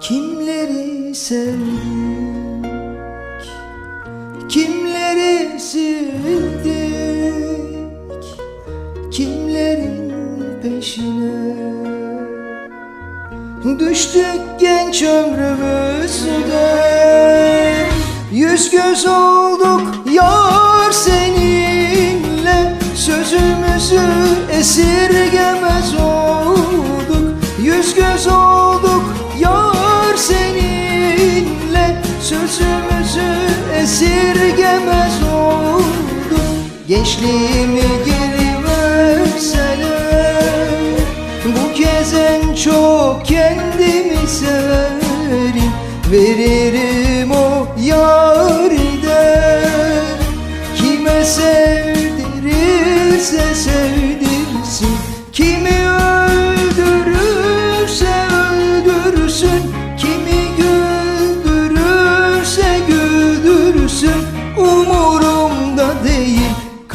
Kimleri sevdik? Kimleri sildik Kimlerin peşine? Düştük genç ömrümüzde. Yüz göz olduk yar seninle Gençliğimi geri verseler Bu kez en çok kendimi severim Veririm o yaride Kime sevdirirse sevdirsin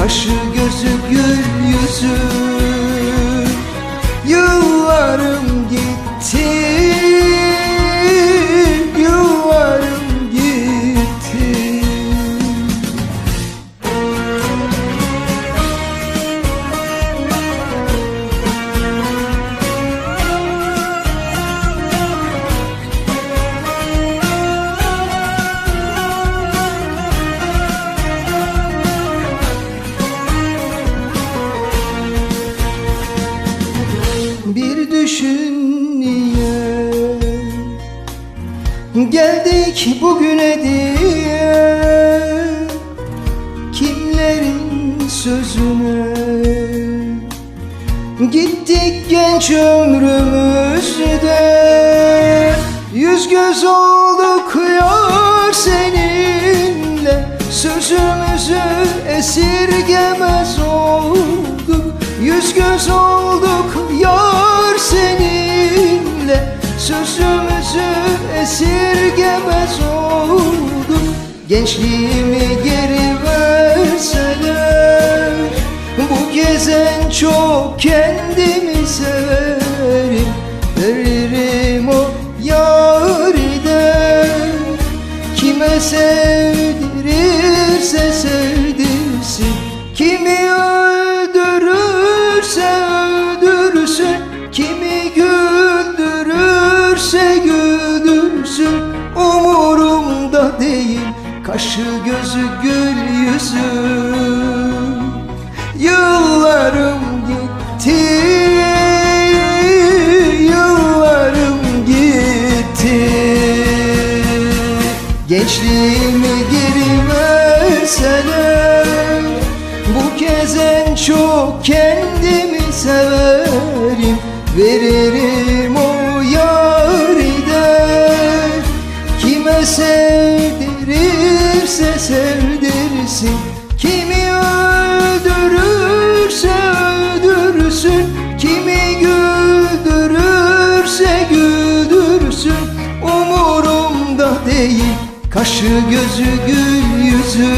Kaşı gözü gül yüzü Geldik bugüne diye Kimlerin sözüne? Gittik genç ömrümüzde. Yüz göz olduk yar seninle. Sözümüzü esirgemez olduk. Yüz göz olduk yar seninle. Sözümüzü Gençliğimi geri verseler Bu kez en çok kendimi severim. Veririm o Kaşı gözü gül yüzü. Yıllarım gitti. Yıllarım gitti. Gençliğimi geri verseler Bu kez en çok kendimi severim. Veririm sevdirsin Kimi öldürürse öldürsün Kimi güldürürse güldürsün. Umurumda değil Kaşı gözü gül yüzü